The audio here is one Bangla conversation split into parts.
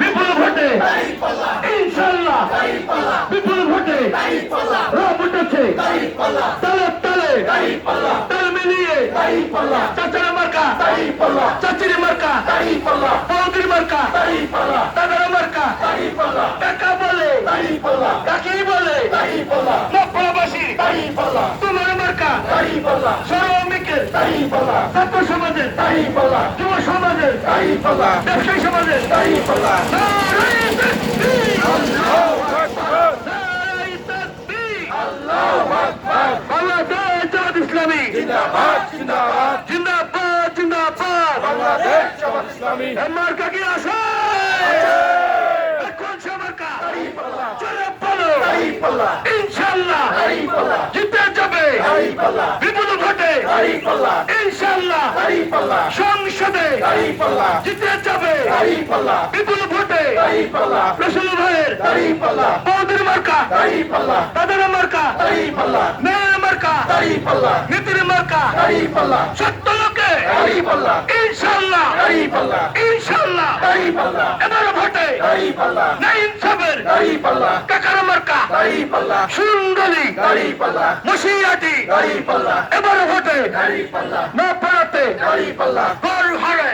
বিপুল ভোটে ইনশাল্লাহ বিপুল ভোটে রব উঠেছে। তালে তালে। তাল মিলিয়ে। চাচার মার্কা। চাচির মার্কা। বৌদির মার্কা। দাদার মার্কা। কাকা বলে। কাকি বলে মকবাসী তোমার মার্কা শ্রমিকের ছাত্র সমাজের যুব সমাজের ব্যবসায়ী সমাজের নারায়ে তাকবীর! বাংলাদেশ জামাত ইসলামী। জিন্দাবাদ জিন্দাবাদ। জিন্দাবাদ জিন্দাবাদ। বাংলাদেশ জামাত ইসলামী। মার্কা কি আছে কোন সে মার্কা। চলে বলো। ইনশাল্লাহ জিতে যাবে। বিপুল ভোটে ইনশাল্লাহ সংসদে জিতে যাবে। বিপুল ভোটে রসুল ভাইয়ের বৌদির মার্কা তাদের মার্কা মেয়ের মার্কা নীতির মার্কা সত্য লোকে ইনশাল্লাহ ইনশাল্লাহ এবার ভোটে না ইনসাফের কাকার মার্কা সুন্দরী মুশিয়াটি এবার ভোটে না পাড়াতে গর হারে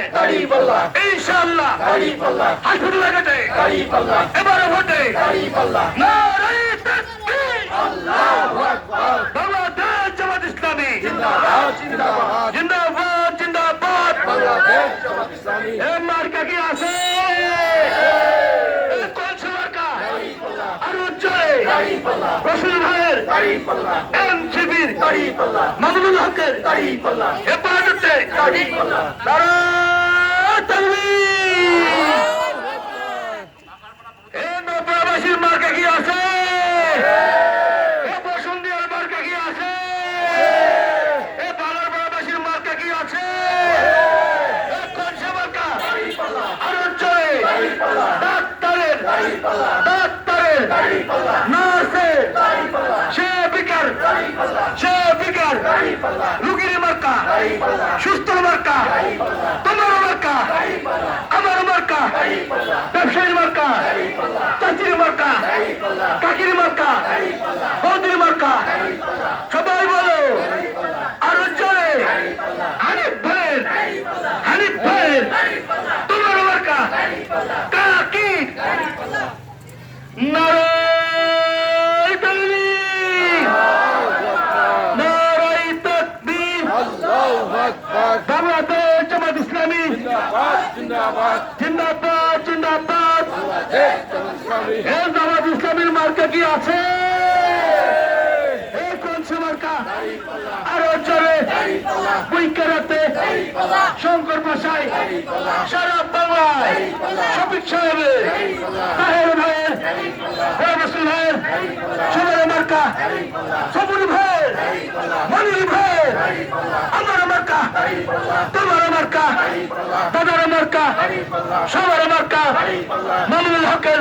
ইনশাল্লাহ হাসুর লাগাতে এবার ভোটে নারায়ে তাকবীর। বাংলাদেশ জামাত ইসলামী। জিন্দাবাদ জিন্দাবাদ। জিন্দাবাদ বাংলাদেশ জামাত ইসলামী। এ মার্কা কি আছে এ কোন সে মার্কা আরও জোরে রসুল ভাইয়ের এনসিবির মামুনুল হকের হেফাজতে নবরাবাসীর মার্কা কি আছে? এ বসুন্ধিয়ার মার্কা কি আছে এ বাংলার বড়বাসীর মার্কা কি আছে এ কোন সে মার্কা আরও জোরে ডাক্তারের ডাক্তারের নার্সের সে বিকার সে বিকার রুগীর মার্কা। সুস্থ মার্কা তোমার মার্কা আমার মার্কা ব্যবসায়ীর মার্কা চাচির মার্কা কাকির মার্কা বৌদির মার্কা সবাই বলো আরও জোরে হানিফ ভাইয়ের হানিফ ভাইয়ের তোমার মার্কা কাকি নারায় তাকবীর নারায় তাকবীর আল্লাহু আকবার বাংলাদেশ জামাত ইসলামী। জিন্দাবাদ জিন্দাবাদ। ইসলামীর মার্কা কি আছে? আরও জোরে। বৈকারাতে শঙ্কর ভাষায় সারা বাংলায়। শফিক সাহেবের তাহের ভাইয়ের রসুল ভাইয়ের। সবার মার্কা। সবুর ভাইয়ের মনির ভাইয়ের আমার মার্কা তোমার মার্কা দাদার মার্কা সবার মার্কা মামুনুল হকের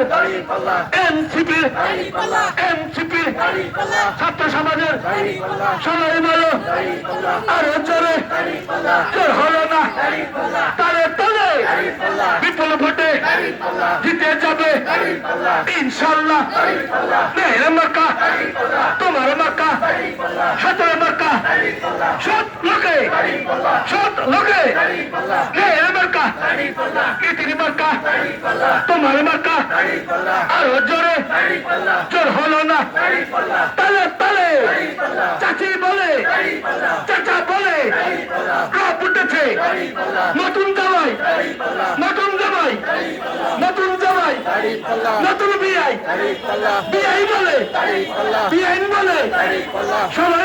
এনসিপির এনসিপির ছাত্র সমাজের সবাই বলো, আরও জোরে, জোর হলো না। তালে তালে বিপুল ভোটে জিতে যাবে। ইনশাল্লাহ। মেয়ের মার্কা, তোমার মার্কা, সাতের মার্কা। সৎ লোকে। সৎ লোকে। মেয়ের মার্কা ইতির মার্কা তোমার মার্কা আরও জোরে। জোর হলো না। তালে তালে। চাচি বলে। চাচা বলে। রব উঠেছে। নতুন জামাই। নতুন জামাই। নতুন জামাই। নতুন বিয়াই। বিয়াই বলে। বিয়াইন বলে। সবাই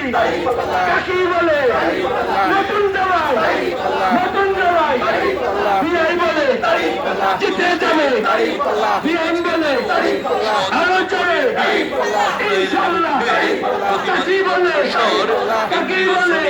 কাকি বলে? নতুন জামাই। নতুন জামাই। বিআই বলে। জিতে যাবে। বিআইন বলে। আরও চলে কাকি বলে। কাকে বলে।